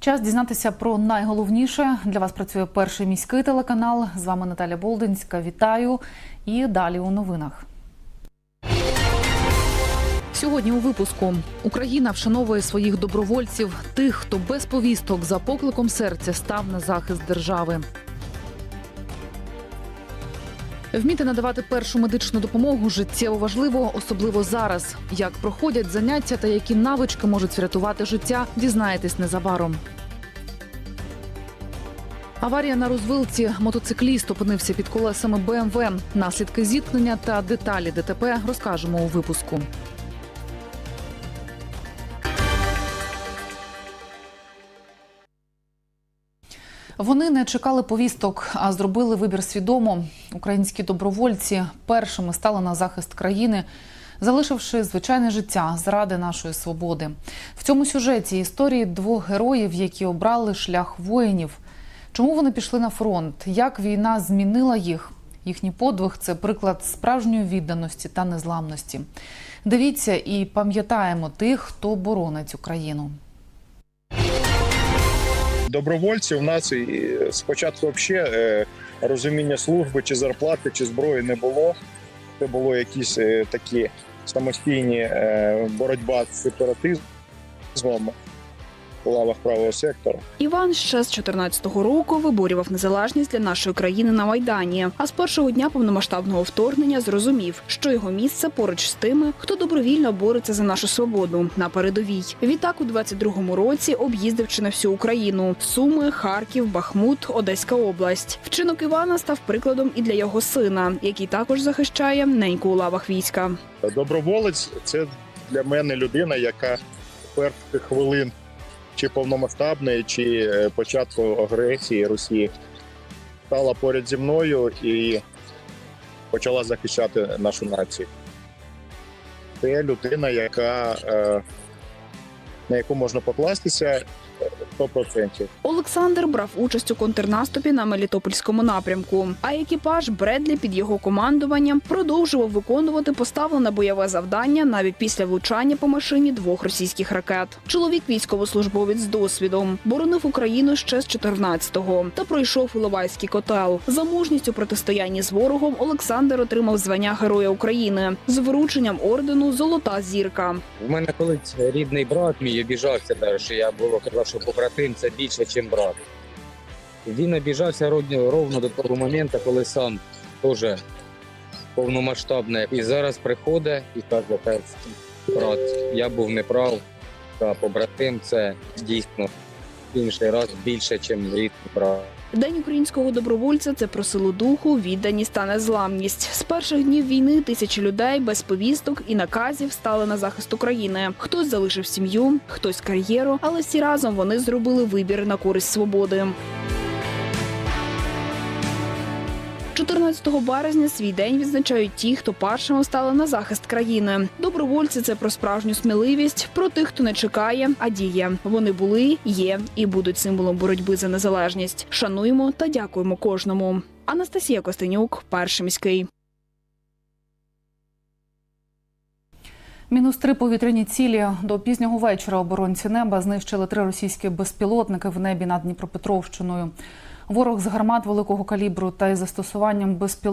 Час дізнатися про найголовніше. Для вас працює перший міський телеканал. З вами Наталя Болдинська. Вітаю. І далі у новинах. Сьогодні у випуску Україна вшановує своїх добровольців, тих, хто без повісток за покликом серця став на захист держави. Вміти надавати першу медичну допомогу життєво важливо, особливо зараз. Як проходять заняття та які навички можуть врятувати життя, дізнаєтесь незабаром. Аварія на розвилці. Мотоцикліст опинився під колесами БМВ. Наслідки зіткнення та деталі ДТП розкажемо у випуску. Вони не чекали повісток, а зробили вибір свідомо. Українські добровольці першими стали на захист країни, залишивши звичайне життя заради нашої свободи. В цьому сюжеті історії двох героїв, які обрали шлях воїнів. Чому вони пішли на фронт? Як війна змінила їх? Їхній подвиг це приклад справжньої відданості та незламності. Дивіться і пам'ятаємо тих, хто боронить Україну. Добровольці у нас спочатку взагалі е, розуміння служби чи зарплати, чи зброї не було. Це було якісь е, такі самостійні е, боротьба з сепаратизмом у лавах правого сектора. Іван ще з 14-го року виборював незалежність для нашої країни на майдані. А з першого дня повномасштабного вторгнення зрозумів, що його місце поруч з тими, хто добровільно бореться за нашу свободу на передовій. Відтак у 22-му році об'їздив чи не всю Україну: Суми, Харків, Бахмут, Одеська область. Вчинок Івана став прикладом і для його сина, який також захищає неньку у лавах війська. Доброволець це для мене людина, яка перших хвилин чи повномасштабної, чи е, початку агресії Росії стала поряд зі мною і почала захищати нашу націю. Це людина, яка, е, на яку можна покластися 100%. Олександр брав участь у контрнаступі на Мелітопольському напрямку. А екіпаж Бредлі під його командуванням продовжував виконувати поставлене бойове завдання навіть після влучання по машині двох російських ракет. Чоловік військовослужбовець з досвідом боронив Україну ще з 14-го та пройшов Іловайський котел. За мужність у протистоянні з ворогом Олександр отримав звання Героя України з врученням ордену Золота зірка. У мене колись рідний брат мій обіжався, що я було казав, що побратим це більше, ніж брат. Він обіжався ровно, до того моменту, коли сам теж повномасштабний. І зараз приходить і каже, «Та, брат, я був неправ, та побратим це дійсно інший раз більше, ніж рідний брат. День українського добровольця це про силу духу, відданість та незламність. З перших днів війни тисячі людей без повісток і наказів стали на захист України. Хтось залишив сім'ю, хтось кар'єру, але всі разом вони зробили вибір на користь свободи. 14 березня свій день відзначають ті, хто першими стали на захист країни. Добровольці це про справжню сміливість, про тих, хто не чекає, а діє. Вони були, є і будуть символом боротьби за незалежність. Шануємо та дякуємо кожному. Анастасія Костенюк, перший міський. Мінус три повітряні цілі до пізнього вечора оборонці неба знищили три російські безпілотники в небі над Дніпропетровщиною. Ворог з гармат великого калібру та із застосуванням безпілотних